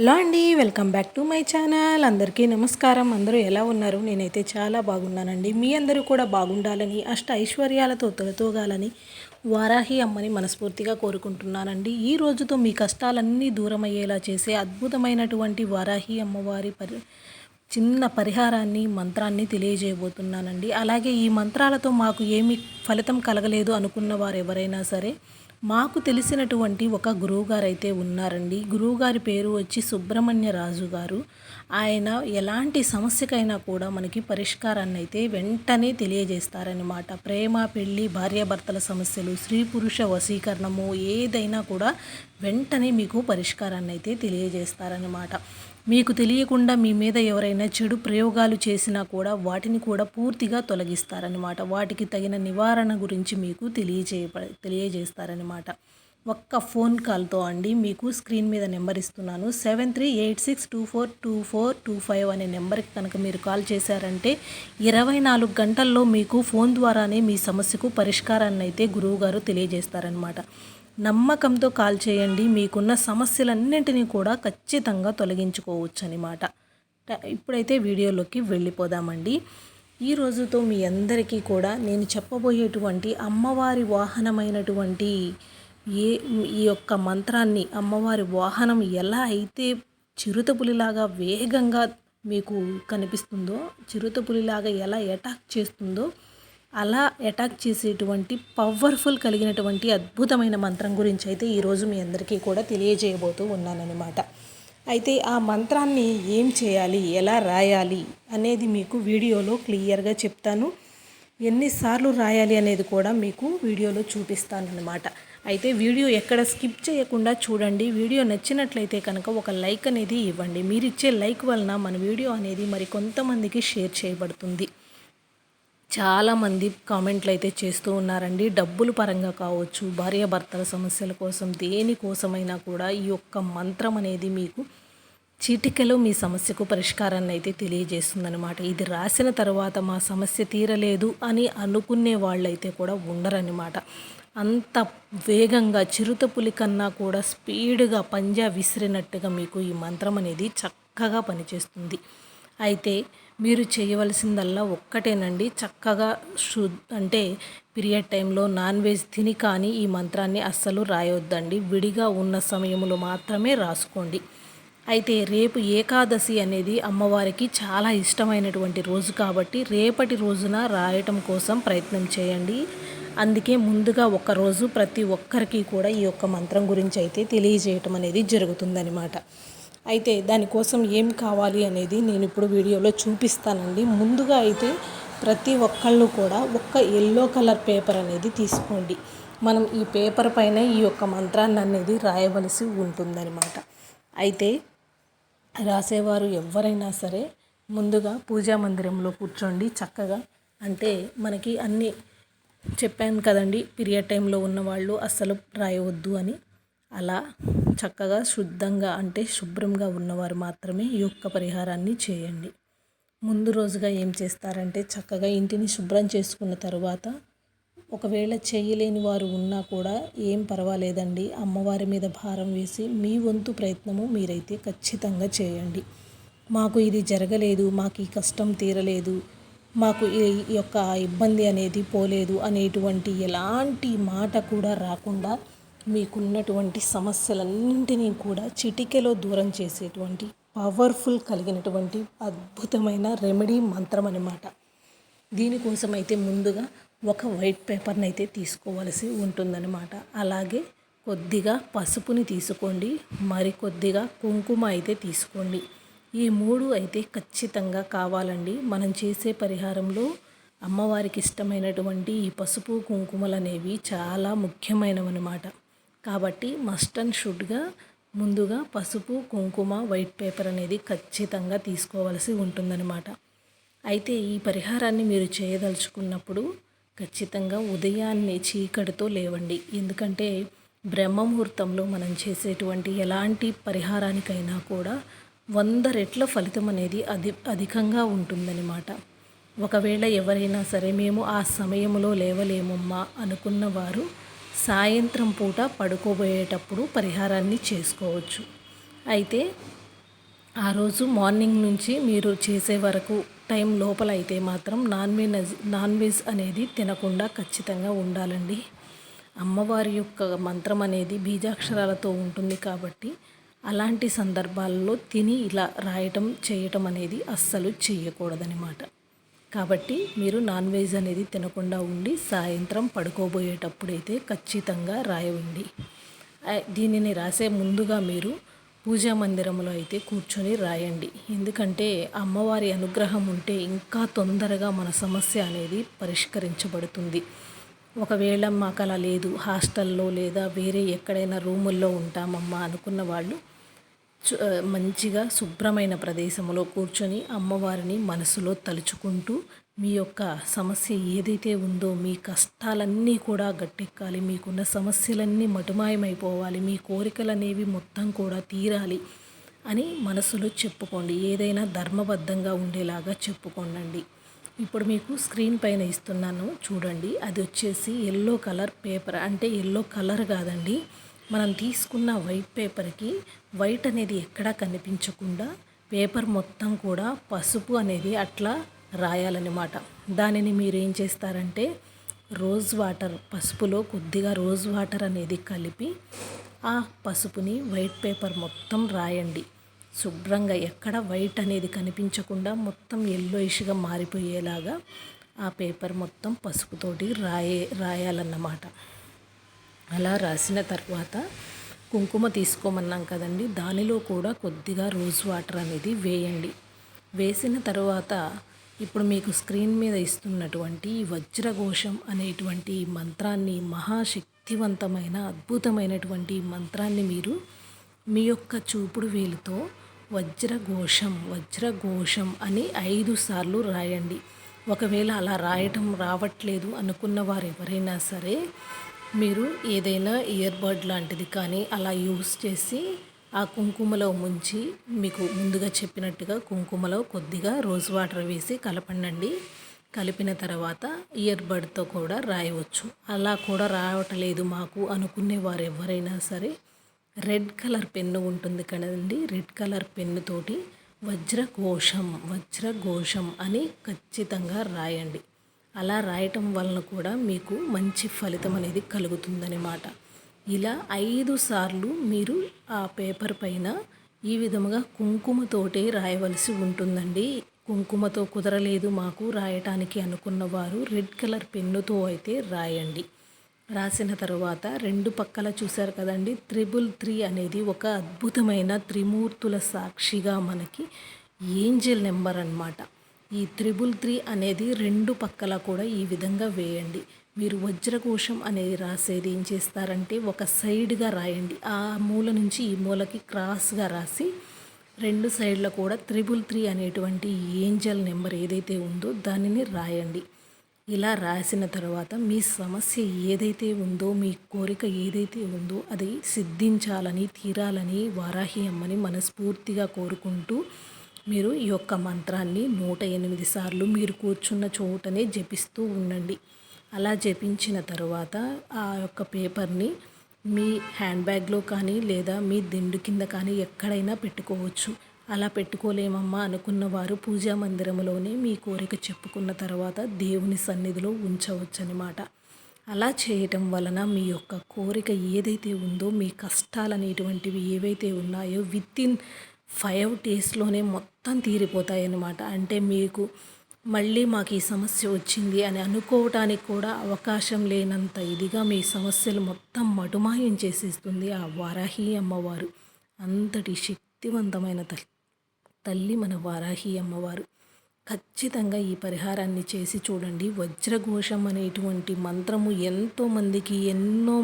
Hello అండి welcome back to my channel. అందరికీ నమస్కారం. అందరూ ఎలా ఉన్నారు? నేనైతే చాలా బాగున్నానండి. మీ అందరూ కూడా బాగుండాలని అష్ట ఐశ్వర్యాలతో తొలతోగాలని వారాహి అమ్మని మనస్ఫూర్తిగా కోరుకుంటున్నానండి. ఈ రోజుతో మీ కష్టాలన్నీ దూరమయ్యేలా చేసే అద్భుతమైనటువంటి వారాహి అమ్మవారి పరి చిన్న పరిహారాన్ని మంత్రాన్ని తెలియజేయబోతున్నానండి. అలాగే ఈ మంత్రాలతో మాకు ఏమి ఫలితం కలగలేదు అనుకున్న వారు ఎవరైనా సరే మాకు తెలిసినటువంటి ఒక గురువుగారు అయితే ఉన్నారండి. గురువుగారి పేరు వచ్చి సుబ్రహ్మణ్య రాజు గారు. ఆయన ఎలాంటి సమస్యకైనా కూడా మనకి పరిష్కారాన్ని అయితే వెంటనే తెలియజేస్తారనమాట ప్రేమ పెళ్ళి భార్యాభర్తల సమస్యలు స్త్రీ పురుష వశీకరణము ఏదైనా కూడా వెంటనే మీకు పరిష్కారాన్ని అయితే తెలియజేస్తారనమాట మీకు తెలియకుండా మీ మీద ఎవరైనా చెడు ప్రయోగాలు చేసినా కూడా వాటిని కూడా పూర్తిగా తొలగిస్తారనమాట వాటికి తగిన నివారణ గురించి మీకు తెలియజేయ తెలియజేస్తారనమాట ఒక్క ఫోన్ కాల్తో అండి మీకు స్క్రీన్ మీద నెంబర్ ఇస్తున్నాను. Seven three eight six two four two four two five అనే నెంబర్కి కనుక మీరు కాల్ చేశారంటే ఇరవై నాలుగు గంటల్లో మీకు ఫోన్ ద్వారానే మీ సమస్యకు పరిష్కారాన్ని అయితే గురువుగారు తెలియజేస్తారనమాట నమ్మకంతో కాల్ చేయండి. మీకున్న సమస్యలన్నింటినీ కూడా ఖచ్చితంగా తొలగించుకోవచ్చు అనమాట ఇప్పుడైతే వీడియోలోకి వెళ్ళిపోదామండి. ఈ రోజుతో మీ అందరికీ కూడా నేను చెప్పబోయేటువంటి అమ్మవారి వాహనమైనటువంటి ఏ ఈ యొక్క మంత్రాన్ని అమ్మవారి వాహనం ఎలా అయితే చిరుతపులిలాగా వేగంగా మీకు కనిపిస్తుందో చిరుతపులిలాగా ఎలా అటాక్ చేస్తుందో అలా అటాక్ చేసేటువంటి పవర్ఫుల్ కలిగినటువంటి అద్భుతమైన మంత్రం గురించి అయితే ఈరోజు మీ అందరికీ కూడా తెలియజేయబోతూ ఉన్నానన్నమాట. అయితే ఆ మంత్రాన్ని ఏం చేయాలి ఎలా రాయాలి అనేది మీకు వీడియోలో క్లియర్గా చెప్తాను. ఎన్నిసార్లు రాయాలి అనేది కూడా మీకు వీడియోలో చూపిస్తానన్నమాట. అయితే వీడియో ఎక్కడ స్కిప్ చేయకుండా చూడండి. వీడియో నచ్చినట్లయితే కనుక ఒక లైక్ అనేది ఇవ్వండి. మీరు ఇచ్చే లైక్ వలన మన వీడియో అనేది మరి కొంతమందికి షేర్ చేయబడుతుంది. చాలామంది కామెంట్లు అయితే చేస్తూ ఉన్నారండి. డబ్బులు పరంగా కావచ్చు భార్యాభర్తల సమస్యల కోసం దేనికోసమైనా కూడా ఈ యొక్క మంత్రం అనేది మీకు చీటికలో మీ సమస్యకు పరిష్కారాన్ని అయితే తెలియజేస్తుందనమాట ఇది రాసిన తర్వాత మా సమస్య తీరలేదు అని అనుకునే వాళ్ళైతే కూడా ఉండరనమాట అంత వేగంగా చిరుత పులి కన్నా కూడా స్పీడ్గా పంజా విసిరినట్టుగా మీకు ఈ మంత్రం అనేది చక్కగా పనిచేస్తుంది. అయితే మీరు చేయవలసిందల్లా ఒక్కటేనండి. చక్కగా శు అంటే పీరియడ్ టైంలో నాన్ వెజ్ తిని కానీ ఈ మంత్రాన్ని అస్సలు రాయొద్దండి. విడిగా ఉన్న సమయంలో మాత్రమే రాసుకోండి. అయితే రేపు ఏకాదశి అనేది అమ్మవారికి చాలా ఇష్టమైనటువంటి రోజు కాబట్టి రేపటి రోజున రాయటం కోసం ప్రయత్నం చేయండి. అందుకే ముందుగా రోజు ప్రతి ఒక్కరికి కూడా ఈ యొక్క మంత్రం గురించి అయితే తెలియజేయటం అనేది జరుగుతుందనమాట అయితే దానికోసం ఏం కావాలి అనేది నేను ఇప్పుడు వీడియోలో చూపిస్తానండి. ముందుగా అయితే ప్రతి ఒక్కళ్ళు కూడా ఒక్క ఎల్లో కలర్ పేపర్ అనేది తీసుకోండి. మనం ఈ పేపర్ పైన ఈ యొక్క మంత్రాన్ని అనేది రాయవలసి ఉంటుందన్నమాట. అయితే రాసేవారు ఎవరైనా సరే ముందుగా పూజా మందిరంలో కూర్చోండి చక్కగా. అంటే మనకి అన్నీ చెప్పాను కదండి పీరియడ్ టైంలో ఉన్నవాళ్ళు అస్సలు రాయవద్దు అని. అలా చక్కగా శుద్ధంగా అంటే శుభ్రంగా ఉన్నవారు మాత్రమే ఈ యొక్క పరిహారాన్ని చేయండి. ముందు రోజుగా ఏం చేస్తారంటే చక్కగా ఇంటిని శుభ్రం చేసుకున్న తర్వాత ఒకవేళ చేయలేని వారు ఉన్నా కూడా ఏం పర్వాలేదండి. అమ్మవారి మీద భారం వేసి మీ వంతు ప్రయత్నము మీరైతే ఖచ్చితంగా చేయండి. మాకు ఇది జరగలేదు మాకు ఈ కష్టం తీరలేదు మాకు ఈ యొక్క ఇబ్బంది అనేది పోలేదు అనేటువంటి ఎలాంటి మాట కూడా రాకుండా మీకున్నటువంటి సమస్యలన్నింటినీ కూడా చిటికెలో దూరం చేసేటువంటి పవర్ఫుల్ కలిగినటువంటి అద్భుతమైన రెమెడీ మంత్రం అనమాట దీనికోసం అయితే ముందుగా ఒక వైట్ పేపర్ని అయితే తీసుకోవలసి ఉంటుందన్నమాట. అలాగే కొద్దిగా పసుపుని తీసుకోండి మరి కొద్దిగా కుంకుమ అయితే తీసుకోండి. ఈ మూడు అయితే ఖచ్చితంగా కావాలండి. మనం చేసే పరిహారంలో అమ్మవారికి ఇష్టమైనటువంటి ఈ పసుపు కుంకుమలు అనేవి చాలా ముఖ్యమైనవన్నమాట. కాబట్టి మస్ట్ అండ్ షుడ్గా ముందుగా పసుపు కుంకుమ వైట్ పేపర్ అనేది ఖచ్చితంగా తీసుకోవాల్సి ఉంటుందన్నమాట. అయితే ఈ పరిహారాన్ని మీరు చేయదలుచుకున్నప్పుడు ఖచ్చితంగా ఉదయాన్నే చీకటితో లేవండి. ఎందుకంటే బ్రహ్మముహూర్తంలో మనం చేసేటువంటి ఎలాంటి పరిహారానికైనా కూడా వంద రెట్ల ఫలితం అనేది అధి అధికంగా ఉంటుందన్నమాట. ఒకవేళ ఎవరైనా సరే మేము ఆ సమయంలో లేవలేమమ్మా అనుకున్న వారు సాయంత్రం పూట పడుకోబోయేటప్పుడు పరిహారాన్ని చేసుకోవచ్చు. అయితే ఆ రోజు మార్నింగ్ నుంచి మీరు చేసే వరకు టైం లోపల అయితే మాత్రం నాన్ వెజ్ నాన్ వెజ్ అనేది తినకుండా ఖచ్చితంగా ఉండాలండి. అమ్మవారి యొక్క మంత్రం అనేది బీజాక్షరాలతో ఉంటుంది కాబట్టి అలాంటి సందర్భాల్లో తిని ఇలా రాయటం చేయటం అనేది అస్సలు చేయకూడదనమాట కాబట్టి మీరు నాన్ వెజ్ అనేది తినకుండా ఉండి సాయంత్రం పడుకోబోయేటప్పుడైతే ఖచ్చితంగా రాయవండి. దీనిని రాసే ముందుగా మీరు పూజా మందిరంలో అయితే కూర్చొని రాయండి. ఎందుకంటే అమ్మవారి అనుగ్రహం ఉంటే ఇంకా తొందరగా మన సమస్య అనేది పరిష్కరించబడుతుంది. ఒకవేళ మాకు అలా లేదు హాస్టల్లో లేదా వేరే ఎక్కడైనా రూముల్లో ఉంటామమ్మా అనుకున్న వాళ్ళు మంచిగా శుభ్రమైన ప్రదేశంలో కూర్చొని అమ్మవారిని మనసులో తలుచుకుంటూ మీ యొక్క సమస్య ఏదైతే ఉందో మీ కష్టాలన్నీ కూడా గట్టెక్కాలి. మీకున్న సమస్యలన్నీ మటుమాయమైపోవాలి. మీ కోరికలు అనేవి మొత్తం కూడా తీరాలి అని మనసులో చెప్పుకోండి. ఏదైనా ధర్మబద్ధంగా ఉండేలాగా చెప్పుకోండి ఇప్పుడు మీకు స్క్రీన్ పైన ఇస్తున్నాను. చూడండి. అది వచ్చేసి ఎల్లో కలర్ పేపర్. అంటే ఎల్లో కలర్ కాదండి. మనం తీసుకున్న వైట్ పేపర్కి వైట్ అనేది ఎక్కడా కనిపించకుండా పేపర్ మొత్తం కూడా పసుపు అనేది అట్లా రాయాలన్నమాట. దానిని మీరు ఏం చేస్తారంటే రోజ్ వాటర్ పసుపులో కొద్దిగా రోజ్ వాటర్ అనేది కలిపి ఆ పసుపుని వైట్ పేపర్ మొత్తం రాయండి. శుభ్రంగా ఎక్కడ వైట్ అనేది కనిపించకుండా మొత్తం ఎల్లోయిష్గా మారిపోయేలాగా ఆ పేపర్ మొత్తం పసుపుతోటి రాయే రాయాలన్నమాట. అలా రాసిన తర్వాత కుంకుమ తీసుకోమన్నాం కదండి. దానిలో కూడా కొద్దిగా రోజ్ వాటర్ అనేది వేయండి. వేసిన తర్వాత ఇప్పుడు మీకు స్క్రీన్ మీద ఇస్తున్నటువంటి వజ్రఘోషం అనేటువంటి మంత్రాన్ని మహాశక్తివంతమైన అద్భుతమైనటువంటి మంత్రాన్ని మీరు మీ యొక్క చూపుడు వేలుతో వజ్రఘోషం వజ్రఘోషం అని ఐదు సార్లు రాయండి. ఒకవేళ అలా రాయటం రావట్లేదు అనుకున్న వారు ఎవరైనా సరే మీరు ఏదైనా ఇయర్ బడ్ లాంటిది కానీ అలా యూస్ చేసి ఆ కుంకుమలో ముంచి మీకు ముందుగా చెప్పినట్టుగా కుంకుమలో కొద్దిగా రోజ్ వాటర్ వేసి కలపండి కలిపిన తర్వాత ఇయర్ బడ్తో కూడా రాయవచ్చు. అలా కూడా రావట్లేదు మాకు అనుకునే వారు ఎవరైనా సరే. రెడ్ కలర్ పెన్ను ఉంటుంది కదండి. రెడ్ కలర్ పెన్నుతోటి వజ్రఘోషం వజ్రఘోషం అని ఖచ్చితంగా రాయండి. అలా రాయటం వలన కూడా మీకు మంచి ఫలితం అనేది కలుగుతుందనమాట ఇలా ఐదు సార్లు మీరు ఆ పేపర్ పైన ఈ విధముగా కుంకుమతోటే రాయవలసి ఉంటుందండి. కుంకుమతో కుదరలేదు మాకు రాయటానికి అనుకున్న వారు రెడ్ కలర్ పెన్నుతో అయితే రాయండి. రాసిన తర్వాత రెండు పక్కల చూశారు కదండి త్రిబుల్ త్రీ అనేది ఒక అద్భుతమైన త్రిమూర్తుల సాక్షిగా మనకి ఏంజల్ నెంబర్ అనమాట ఈ త్రిబుల్ త్రీ అనేది రెండు పక్కల కూడా ఈ విధంగా వేయండి. మీరు వజ్రకోశం అనేది రాసేది ఏం చేస్తారంటే ఒక సైడ్గా రాయండి. ఆ మూల నుంచి ఈ మూలకి క్రాస్గా రాసి రెండు సైడ్ల కూడా త్రిబుల్ త్రీ అనేటువంటి ఏంజల్ నెంబర్ ఏదైతే ఉందో దానిని రాయండి. ఇలా రాసిన తర్వాత మీ సమస్య ఏదైతే ఉందో మీ కోరిక ఏదైతే ఉందో అది సిద్ధించాలని తీరాలని వారాహి అమ్మని మనస్ఫూర్తిగా కోరుకుంటూ మీరు ఈ యొక్క మంత్రాన్ని నూట ఎనిమిది సార్లు మీరు కూర్చున్న చోటనే జపిస్తూ ఉండండి. అలా జపించిన తర్వాత ఆ యొక్క పేపర్ని మీ హ్యాండ్ బ్యాగ్లో కానీ లేదా మీ దిండు కింద కానీ ఎక్కడైనా పెట్టుకోవచ్చు. అలా పెట్టుకోలేమమ్మా అనుకున్న వారు పూజా మందిరంలోనే మీ కోరిక చెప్పుకున్న తర్వాత దేవుని సన్నిధిలో ఉంచవచ్చు అనమాట అలా చేయటం వలన మీ యొక్క కోరిక ఏదైతే ఉందో మీ కష్టాలు అనేటువంటివి ఏవైతే ఉన్నాయో విత్ ఇన్ ఫైవ్ డేస్లోనే మొత్తం తీరిపోతాయి అన్నమాట అంటే మీకు మళ్ళీ మాకు ఈ సమస్య వచ్చింది అని అనుకోవటానికి కూడా అవకాశం లేనంత ఇదిగా మీ సమస్యలు మొత్తం మటుమాయం చేసేస్తుంది ఆ వారాహి అమ్మవారు. అంతటి శక్తివంతమైన తల్లి మన వారాహి అమ్మవారు. ఖచ్చితంగా ఈ పరిహారాన్ని చేసి చూడండి. వజ్రఘోషం అనేటువంటి మంత్రము ఎంతోమందికి ఎన్నో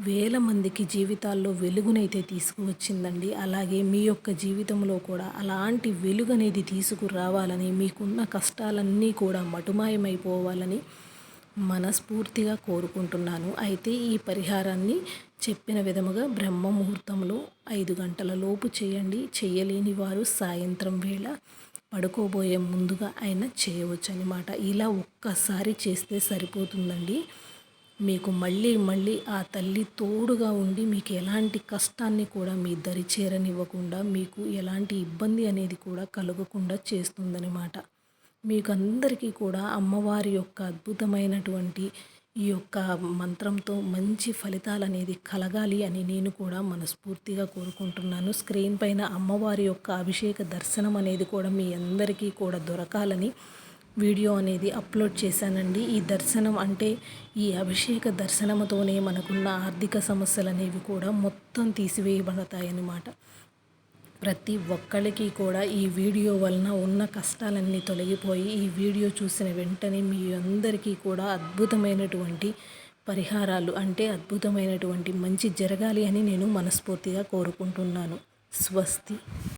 వేల మందికి జీవితాల్లో వెలుగునైతే తీసుకువచ్చిందండి. అలాగే మీ యొక్క జీవితంలో కూడా అలాంటి వెలుగు అనేది తీసుకురావాలని మీకున్న కష్టాలన్నీ కూడా మటుమాయమైపోవాలని మనస్ఫూర్తిగా కోరుకుంటున్నాను. అయితే ఈ పరిహారాన్ని చెప్పిన విధముగా బ్రహ్మ ముహూర్తంలో ఐదు గంటల లోపు చేయండి. చేయలేని వారు సాయంత్రం వేళ పడుకోబోయే ముందుగా అయినా చేయవచ్చు అనమాట ఇలా ఒక్కసారి చేస్తే సరిపోతుందండి. మీకు మళ్ళీ మళ్ళీ ఆ తల్లి తోడుగా ఉండి మీకు ఎలాంటి కష్టాన్ని కూడా మీ దరి చేరనివ్వకుండా మీకు ఎలాంటి ఇబ్బంది అనేది కూడా కలగకుండా చేస్తుందనమాట మీకు అందరికీ కూడా అమ్మవారి యొక్క అద్భుతమైనటువంటి ఈ యొక్క మంత్రంతో మంచి ఫలితాలు అనేది కలగాలి అని నేను కూడా మనస్ఫూర్తిగా కోరుకుంటున్నాను. స్క్రీన్ పైన అమ్మవారి యొక్క అభిషేక దర్శనం అనేది కూడా మీ అందరికీ కూడా దొరకాలని వీడియో అనేది అప్లోడ్ చేశానండి. ఈ దర్శనం అంటే ఈ అభిషేక దర్శనంతోనే మనకున్న ఆర్థిక సమస్యలు అనేవి కూడా మొత్తం తీసివేయబడతాయన్నమాట. ప్రతి ఒక్కరికి కూడా ఈ వీడియో వలన ఉన్న కష్టాలన్నీ తొలగిపోయి ఈ వీడియో చూసిన వెంటనే మీ అందరికీ కూడా అద్భుతమైనటువంటి పరిహారాలు అంటే అద్భుతమైనటువంటి మంచి జరగాలి అని నేను మనస్ఫూర్తిగా కోరుకుంటున్నాను. స్వస్తి.